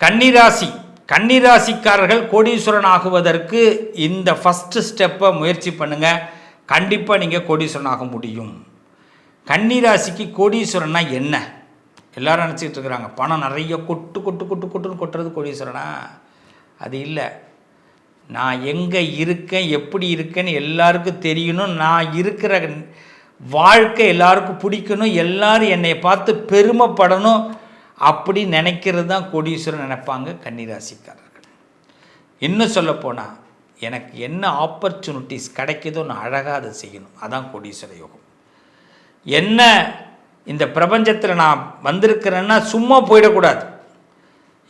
கன்னிராசி. கன்னிராசிக்காரர்கள் கோடீஸ்வரன் ஆகுவதற்கு இந்த ஃபஸ்ட்டு ஸ்டெப்பை முயற்சி பண்ணுங்கள் கண்டிப்பாக நீங்கள் கோடீஸ்வரன் ஆக முடியும். கன்னிராசிக்கு கோடீஸ்வரன்னா என்ன? எல்லாரும் நினச்சிக்கிட்டு இருக்கிறாங்க. பணம் நிறைய கொட்டு கொட்டு கொட்டு கொட்டுன்னு கொட்டுறது கோடீஸ்வரனா? அது இல்லை. நான் எங்கே இருக்கேன் எப்படி இருக்கேன்னு எல்லாருக்கும் தெரியணும். நான் இருக்கிற வாழ்க்கை எல்லாருக்கும் பிடிக்கணும். எல்லோரும் என்னை பார்த்து பெருமைப்படணும். அப்படி நினைக்கிறது தான் கோடீஸ்வரன் நினைப்பாங்க கன்னிராசிக்காரர்கள். இன்னும் சொல்லப்போனால் எனக்கு என்ன ஆப்பர்ச்சுனிட்டிஸ் கிடைக்குதோ நான் அழகாக அதை செய்யணும். அதான் கோடீஸ்வர யோகம். என்ன இந்த பிரபஞ்சத்தில் நான் வந்திருக்கிறேன்னா சும்மா போயிடக்கூடாது.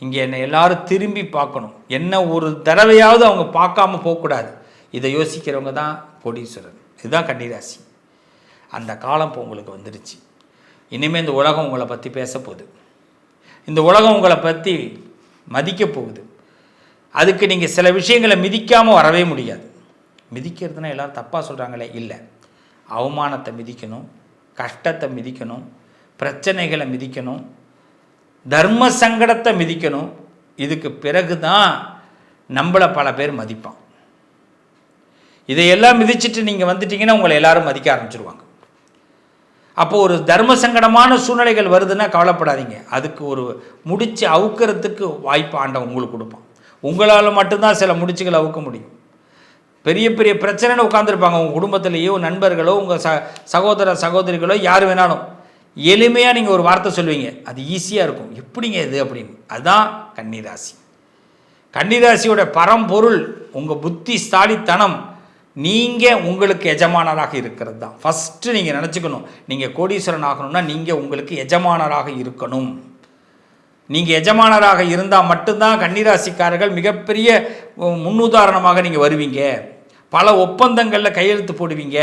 இங்கே என்னை எல்லாரும் திரும்பி பார்க்கணும். என்ன ஒரு தடவையாவது அவங்க பார்க்காம போகக்கூடாது. இதை யோசிக்கிறவங்க தான் கோடீஸ்வரன் இதுதான் கன்னிராசி. அந்த காலம் இப்போ உங்களுக்கு வந்துடுச்சு இனிமேல் இந்த உலகம் உங்களை பற்றி பேச போகுது இந்த உலகம் உங்களை பற்றி மதிக்க போகுது. அதுக்கு நீங்கள் சில விஷயங்களை மிதிக்காமல் வரவே முடியாது. மிதிக்கிறதுனா எல்லாரும் தப்பாக சொல்கிறாங்களே இல்லை. அவமானத்தை மிதிக்கணும் கஷ்டத்தை மிதிக்கணும் பிரச்சனைகளை மிதிக்கணும் தர்ம சங்கடத்தை மிதிக்கணும். இதுக்கு பிறகு தான் நம்மளை பல பேர் மதிப்பான். இதையெல்லாம் மிதிச்சிட்டு நீங்கள் வந்துட்டீங்கன்னா உங்களை எல்லாரும் மதிக்க ஆரம்பிச்சிருவாங்க. அப்போ ஒரு தர்ம சங்கடமான சூழ்நிலைகள் வருதுன்னா கவலைப்படாதீங்க. அதுக்கு ஒரு முடிச்சு அவுக்கிறதுக்கு வாய்ப்பு ஆண்டவன் உங்களுக்கு கொடுப்பான். உங்களால் மட்டும்தான் சில முடிச்சுகளை அவுக்க முடியும். பெரிய பெரிய பிரச்சனைன்னு உட்காந்துருப்பாங்க உங்கள் குடும்பத்திலேயோ நண்பர்களோ உங்கள் ச சகோதர சகோதரிகளோ யார் வேணாலும். எளிமையாக நீங்கள் ஒரு வார்த்தை சொல்லுவீங்க அது ஈஸியாக இருக்கும். எப்படிங்க இது அப்படின்னு. அதுதான் கன்னிராசி. கன்னிராசியோட பரம்பொருள் உங்கள் புத்தி ஸ்தாலித்தனம் நீங்கள் உங்களுக்கு எஜமானராக இருக்கிறது தான் ஃபஸ்ட்டு நீங்கள் நினச்சிக்கணும். நீங்கள் கோடீஸ்வரன் ஆகணும்னா நீங்கள் உங்களுக்கு எஜமானராக இருக்கணும். நீங்கள் எஜமானராக இருந்தால் மட்டும்தான் கன்னிராசிக்காரர்கள் மிகப்பெரிய முன்னுதாரணமாக நீங்கள் வருவீங்க. பல ஒப்பந்தங்களில் கையெழுத்து போடுவீங்க.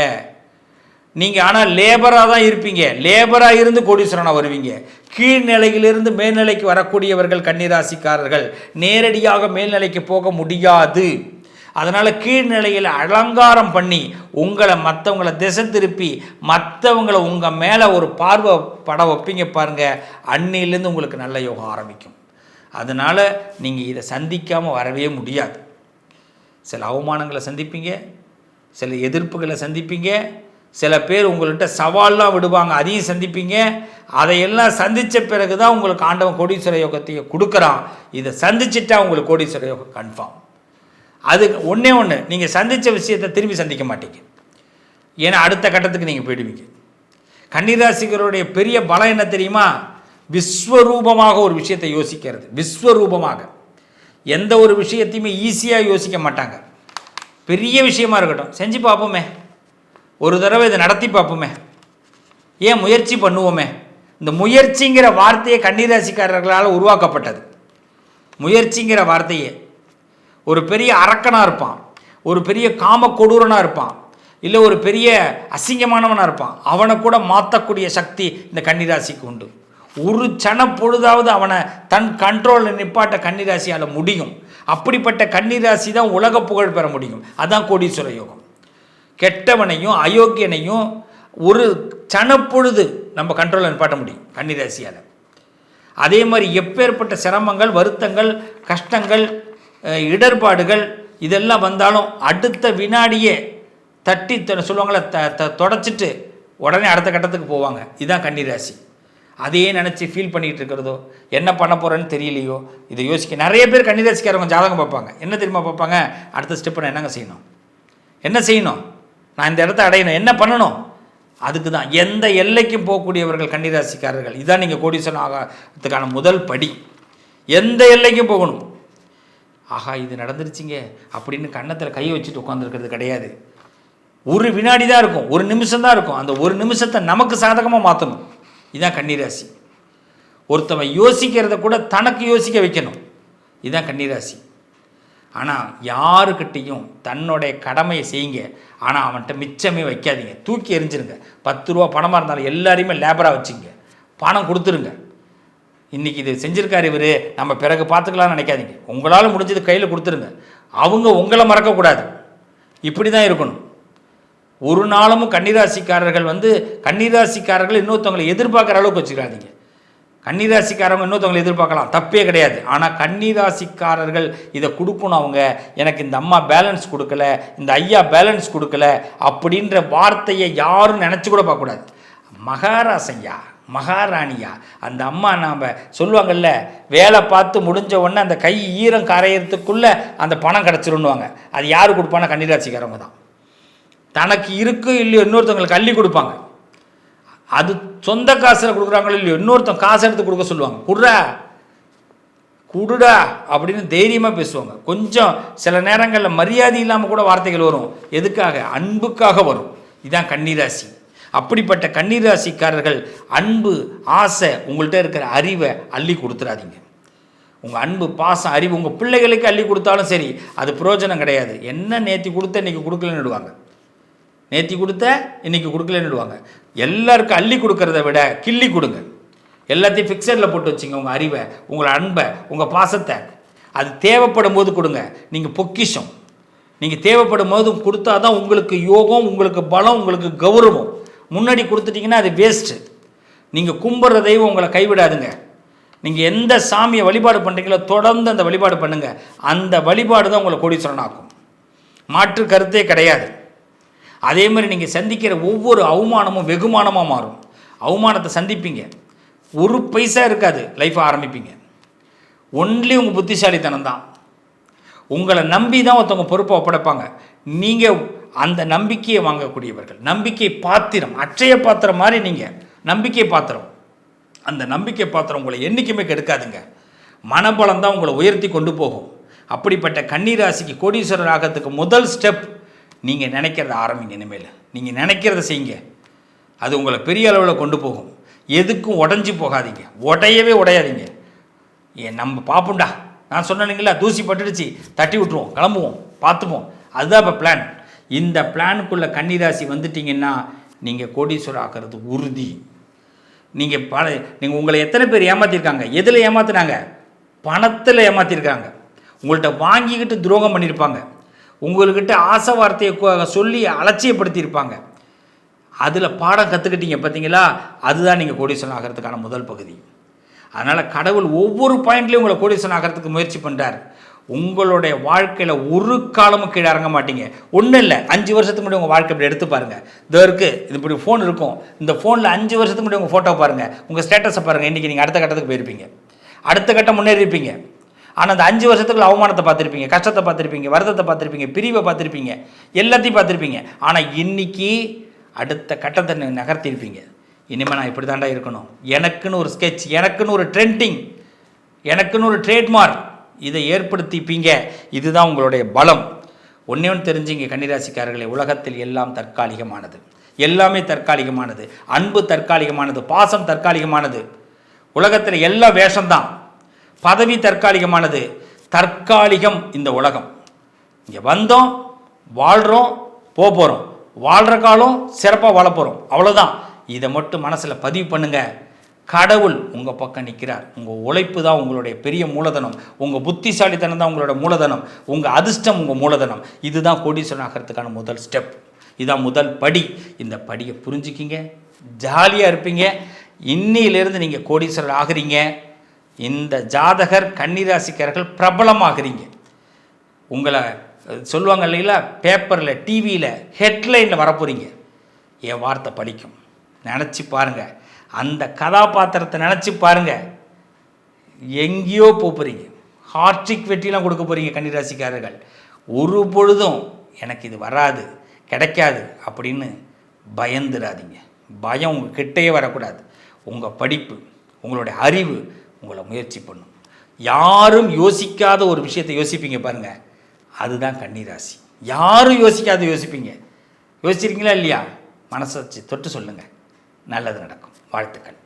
நீங்கள் ஆனால் லேபராக தான் இருப்பீங்க. லேபராக இருந்து கோடீஸ்வரனாக வருவீங்க. கீழ்நிலையிலிருந்து மேல்நிலைக்கு வரக்கூடியவர்கள் கன்னிராசிக்காரர்கள். நேரடியாக மேல்நிலைக்கு போக முடியாது. அதனால் கீழ்நிலையில் அலங்காரம் பண்ணி உங்களை மற்றவங்கள திசை திருப்பி மற்றவங்கள உங்கள் மேலே ஒரு பார்வை பட வைப்பீங்க பாருங்கள் அன்னிலேருந்து உங்களுக்கு நல்ல யோகம் ஆரம்பிக்கும். அதனால் நீங்கள் இதை சந்திக்காமல் வரவே முடியாது. சில அவமானங்களை சந்திப்பீங்க சில எதிர்ப்புகளை சந்திப்பீங்க சில பேர் உங்கள்கிட்ட சவால்லாம் விடுவாங்க அதையும் சந்திப்பீங்க. அதையெல்லாம் சந்தித்த பிறகு தான் உங்களுக்கு ஆண்டவன் கோடீஸ்வர யோகத்தையும் கொடுக்குறான். இதை சந்திச்சிட்டா உங்களுக்கு கோடீஸ்வர யோகம் கன்ஃபார்ம் அது ஒன்றே ஒன்று நீங்கள் சந்தித்த விஷயத்தை திரும்பி சந்திக்க மாட்டீங்க. ஏன்னா அடுத்த கட்டத்துக்கு நீங்கள் போயிடுவீங்க. கன்னிராசிகருடைய பெரிய பலம் என்ன தெரியுமா? விஸ்வரூபமாக ஒரு விஷயத்தை யோசிக்கிறது. விஸ்வரூபமாக. எந்த ஒரு விஷயத்தையுமே ஈஸியாக யோசிக்க மாட்டாங்க. பெரிய விஷயமா இருக்கட்டும். செஞ்சு பார்ப்போமே. ஒரு தடவை இதை நடத்தி பார்ப்போமே. ஏன் முயற்சி பண்ணுவோமே? இந்த முயற்சிங்கிற வார்த்தையை கன்னிராசிக்காரர்களால் உருவாக்கப்பட்டது. முயற்சிங்கிற வார்த்தையை. ஒரு பெரிய அரக்கனாக இருப்பான். ஒரு பெரிய காம கொடூரனாக இருப்பான். இல்லை ஒரு பெரிய அசிங்கமானவனாக இருப்பான். அவனை கூட மாற்றக்கூடிய சக்தி இந்த கன்னிராசிக்கு உண்டு. ஒரு சன பொழுதாவது அவனை தன் கண்ட்ரோலில் நிப்பாட்ட கன்னிராசியால் முடியும். அப்படிப்பட்ட கன்னிராசி தான் உலக புகழ் பெற முடியும். அதான் கோடீஸ்வர யோகம். கெட்டவனையும் அயோக்கியனையும் ஒரு சனப்பொழுது நம்ம கண்ட்ரோலில் நிப்பாட்ட முடியும் கன்னிராசியால். அதே மாதிரி எப்பேற்பட்ட சிரமங்கள் வருத்தங்கள் கஷ்டங்கள் இடர்பாடுகள் இதெல்லாம் வந்தாலும் அடுத்த வினாடியே தட்டி த- சொல்லுவாங்களே த த தொடச்சிட்டு உடனே அடுத்த கட்டத்துக்கு போவாங்க. இதுதான் கன்னிராசி அதையே நினச்சி ஃபீல் பண்ணிகிட்டு இருக்கிறதோ என்ன பண்ண போகிறேன்னு தெரியலையோ இதை யோசிக்க நிறைய பேர் கன்னிராசிக்காரவங்க ஜாதகம் பார்ப்பாங்க. என்ன தெரியுமா பார்ப்பாங்க? அடுத்த ஸ்டெப்பை நான் என்னங்க செய்யணும்? என்ன செய்யணும்? நான் இந்த இடத்த அடையணும். என்ன பண்ணணும்? அதுக்கு தான். எந்த எல்லைக்கும் போகக்கூடியவர்கள் கன்னிராசிக்காரர்கள் இதுதான் நீங்கள் கோடீஸ்வரன் ஆகிறதுக்கான முதல் படி. எந்த எல்லைக்கும் போகணும்? ஆஹா இது நடந்துருச்சுங்க. அப்படின்னு கன்னத்தில் கை வச்சுட்டு உட்காந்துருக்கிறது கிடையாது. ஒரு வினாடி தான் இருக்கும். ஒரு நிமிஷம் தான் இருக்கும். அந்த ஒரு நிமிஷத்தை நமக்கு சாதகமாக மாற்றணும் இதுதான் கன்னிராசி. ஒருத்தவன் யோசிக்கிறத கூட தனக்கு யோசிக்க வைக்கணும். இதுதான் கன்னிராசி. ஆனால் யாருக்கிட்டேயும் தன்னுடைய கடமையை செய்யுங்க. ஆனால் அவன்கிட்ட மிச்சமே வைக்காதீங்க. தூக்கி எரிஞ்சிருங்க பத்து ரூபா பணமாக இருந்தாலும் எல்லாரையுமே லேபராக வச்சுங்க. பணம் கொடுத்துருங்க. இன்றைக்கி இது செஞ்சுருக்காரு இவர். நம்ம பிறகு பார்த்துக்கலாம்னு நினைக்காதீங்க. உங்களால் முடிஞ்சது கையில் கொடுத்துருங்க. அவங்க உங்களை மறக்கக்கூடாது. இப்படி தான் இருக்கணும். ஒரு நாளும் கன்னிராசிக்காரர்கள் வந்து கன்னிராசிக்காரர்கள் இன்னொருத்தவங்களை எதிர்பார்க்குற அளவுக்கு வச்சுக்காதீங்க கன்னிராசிக்காரவங்க இன்னொருத்தவங்களை எதிர்பார்க்கலாம். தப்பே கிடையாது. ஆனால் கன்னிராசிக்காரர்கள் இதை கொடுக்கணும் அவங்க. எனக்கு இந்த அம்மா பேலன்ஸ் கொடுக்கல இந்த ஐயா பேலன்ஸ் கொடுக்கல அப்படின்ற வார்த்தையை யாரும் நினச்சி கூட பார்க்கக்கூடாது. மகாராசையா மகாராணியா. அந்த அம்மா நாம் சொல்லுவாங்கல்ல வேலை பார்த்து முடிஞ்ச உடனே அந்த கை ஈரம் கரையிறதுக்குள்ளே அந்த பணம் கிடச்சிருன்னுவாங்க. அது யார் கொடுப்பானா கன்னிராசிக்காரவங்க தான். தனக்கு இருக்கு இல்லையோ இன்னொருத்தவங்களுக்கு அள்ளி கொடுப்பாங்க. அது சொந்த காசில் கொடுக்குறாங்களோ இல்லையோ இன்னொருத்தன் காசு எடுத்து கொடுக்க சொல்லுவாங்க. குடுறா குடுடா அப்படின்னு தைரியமாக பேசுவாங்க. கொஞ்சம் சில நேரங்களில் மரியாதை இல்லாமல் கூட வார்த்தைகள் வரும். எதுக்காக? அன்புக்காக வரும். இதுதான் கன்னிராசி. அப்படிப்பட்ட கன்னிராசிக்காரர்கள் அன்பு ஆசை உங்கள்கிட்ட இருக்கிற அறிவை அள்ளி கொடுத்துடாதீங்க உங்கள் அன்பு பாசம் அறிவு உங்கள் பிள்ளைகளுக்கு அள்ளி கொடுத்தாலும் சரி அது பிரயோஜனம் கிடையாது. என்ன நேத்தி கொடுத்த இன்றைக்கி கொடுக்கலன்னுடுவாங்க நேத்தி கொடுத்த இன்றைக்கி கொடுக்கலன்னுடுவாங்க எல்லாருக்கும் அள்ளி கொடுக்கறத விட கிள்ளி கொடுங்க. எல்லாத்தையும் ஃபிக்சரில் போட்டு வச்சுங்க உங்கள் அறிவை உங்களை அன்பை உங்கள் பாசத்தை. அது தேவைப்படும் போது கொடுங்க. நீங்கள் பொக்கிஷம். நீங்கள் தேவைப்படும் போது கொடுத்தா தான் உங்களுக்கு யோகம் உங்களுக்கு பலம் உங்களுக்கு கௌரவம். முன்னாடி கொடுத்துட்டிங்கன்னா அது வேஸ்ட்டு நீங்கள் கும்பிட்ற தெய்வம் உங்களை கைவிடாதுங்க. நீங்கள் எந்த சாமியை வழிபாடு பண்ணுறீங்களோ தொடர்ந்து அந்த வழிபாடு பண்ணுங்கள் அந்த வழிபாடு தான் உங்களை கோடீஸ்வரனாக்கும் மாற்று கருத்தே கிடையாது. அதே மாதிரி நீங்கள் சந்திக்கிற ஒவ்வொரு அவமானமும் வெகுமானமாக மாறும். அவமானத்தை சந்திப்பீங்க. ஒரு பைசா இருக்காது. லைஃப்பை ஆரம்பிப்பீங்க. ஒன்லி உங்கள் புத்திசாலித்தனம் தான். உங்களை நம்பி தான் ஒருத்தவங்க பொறுப்பை ஒப்படைப்பாங்க. நீங்கள் அந்த நம்பிக்கையை வாங்கக்கூடியவர்கள். நம்பிக்கை பாத்திரம் அச்சய பாத்திரம் மாதிரி நீங்கள் நம்பிக்கை பாத்திரம். அந்த நம்பிக்கை பாத்திரம் உங்களை என்றைக்குமே கெடுக்காதுங்க. மனபலம் தான் உங்களை உயர்த்தி கொண்டு போகும். அப்படிப்பட்ட கன்னிராசிக்கு கோடீஸ்வரர் ஆகிறதுக்கு முதல் ஸ்டெப் நீங்கள் நினைக்கிறத ஆரம்பிங்க இனிமேல். நீங்கள் நினைக்கிறத செய்யுங்க. அது உங்களை பெரிய அளவில் கொண்டு போகும். எதுக்கும் உடஞ்சி போகாதீங்க. உடையவே உடையாதீங்க. ஏன் நம்ம பார்ப்போம்டா நான் சொன்னேனுங்களா தூசி பட்டுடுச்சு. தட்டி விட்டுருவோம். கிளம்புவோம். பார்த்துப்போம். அதுதான் இப்போ பிளான் இந்த பிளானுக்குள்ளே கன்னிராசி வந்துட்டீங்கன்னா நீங்கள் கோடீஸ்வரர் ஆக்கிறது உறுதி. நீங்கள் பல நீங்கள் உங்களை எத்தனை பேர் ஏமாற்றிருக்காங்க எதில் ஏமாத்துனாங்க? பணத்தில் ஏமாற்றிருக்காங்க உங்கள்கிட்ட வாங்கிக்கிட்டு துரோகம் பண்ணியிருப்பாங்க உங்கள்கிட்ட ஆசை வார்த்தையை சொல்லி அலட்சியப்படுத்தியிருப்பாங்க. அதில் பாடம் கற்றுக்கிட்டீங்க பார்த்தீங்களா அதுதான் நீங்கள் கோடீஸ்வரன் ஆகிறதுக்கான முதல் பகுதி. அதனால் கடவுள் ஒவ்வொரு பாயிண்ட்லேயும் உங்களை கோடீஸ்வரன் ஆகிறதுக்கு முயற்சி பண்ணுறார் உங்களுடைய வாழ்க்கையில் ஒரு காலமும் கீழே இறங்க மாட்டீங்க. ஒன்றும் இல்லை. அஞ்சு வருஷத்துக்கு முன்னாடி உங்கள் வாழ்க்கை இப்படி எடுத்து பாருங்கள் இதோ இருக்குது இது இப்படி ஃபோன் இருக்கும். இந்த ஃபோனில் அஞ்சு வருஷத்துக்கு முன்னாடி உங்கள் ஃபோட்டோ பாருங்கள் உங்கள் ஸ்டேட்டஸை பாருங்கள் இன்றைக்கி நீங்கள் அடுத்த கட்டத்துக்கு போயிருப்பீங்க. அடுத்த கட்டம் முன்னேறிப்பீங்க ஆனால் அந்த அஞ்சு வருஷத்துக்குள்ள அவமானத்தை பார்த்துருப்பீங்க. கஷ்டத்தை பார்த்துருப்பீங்க. வருத்தத்தை பார்த்துருப்பீங்க. பிரிவை பார்த்துருப்பீங்க. எல்லாத்தையும் பார்த்துருப்பீங்க. ஆனால் இன்னைக்கு அடுத்த கட்டத்தை நகர்த்திருப்பீங்க இனிமேல் நான் இப்படி தாண்டா இருக்கணும். எனக்குன்னு ஒரு ஸ்கெட்ச் எனக்குன்னு ஒரு ட்ரெண்டிங் எனக்குன்னு ஒரு ட்ரேட்மார்க் இதை ஏற்படுத்திப்பீங்க. இதுதான் உங்களுடைய பலம். ஒன்றே ஒன்று தெரிஞ்சுங்க கன்னிராசிக்காரர்களே. உலகத்தில் எல்லாம் தற்காலிகமானது. எல்லாமே தற்காலிகமானது. அன்பு தற்காலிகமானது. பாசம் தற்காலிகமானது. உலகத்தில் எல்லா வேஷம்தான். பதவி தற்காலிகமானது. தற்காலிகம் இந்த உலகம். இங்கே வந்தோம் வாழ்கிறோம் போக போகிறோம் வாழ்கிற காலம் சிறப்பாக வாழ போகிறோம் அவ்வளோதான் இதை மட்டும் மனசில் பதிவு பண்ணுங்கள் கடவுள் உங்கள் பக்கம் நிற்கிறார் உங்கள் உழைப்பு தான் உங்களுடைய பெரிய மூலதனம். உங்கள் புத்திசாலித்தனம் தான் உங்களோட மூலதனம். உங்கள் அதிர்ஷ்டம் உங்கள் மூலதனம். இதுதான் கோடீஸ்வரன் ஆகிறதுக்கான முதல் ஸ்டெப் இதுதான் முதல் படி. இந்த படியை புரிஞ்சுக்கிங்க. ஜாலியாக இருப்பீங்க. இன்னிலிருந்து நீங்கள் கோடீஸ்வரர் ஆகுறீங்க. இந்த ஜாதகர் கன்னிராசிக்காரர்கள் பிரபலமாகிறீங்க. உங்களை சொல்லுவாங்க இல்லைங்களா? பேப்பரில் டிவியில் ஹெட்லைனில் வரப்போகிறீங்க என் வார்த்தை படிக்கும் நினச்சி பாருங்கள் அந்த கதாபாத்திரத்தை நினச்சி பாருங்கள் எங்கேயோ போகிறீங்க ஹார்ட்ரிக் வெற்றிலாம் கொடுக்க போகிறீங்க கன்னிராசிக்காரர்கள். ஒரு பொழுதும் எனக்கு இது வராது கிடைக்காது அப்படின்னு பயந்துடாதீங்க பயம் உங்கள் கிட்டேயே வரக்கூடாது. உங்கள் படிப்பு உங்களுடைய அறிவு உங்களை முயற்சி பண்ணும். யாரும் யோசிக்காத ஒரு விஷயத்தை யோசிப்பீங்க பாருங்கள் அதுதான் கன்னிராசி. யாரும் யோசிக்காத யோசிப்பீங்க. யோசிச்சிருக்கீங்களா இல்லையா? மனசை வச்சு தொட்டு சொல்லுங்கள் நல்லது நடக்கும். வாழ்த்துக்கள்.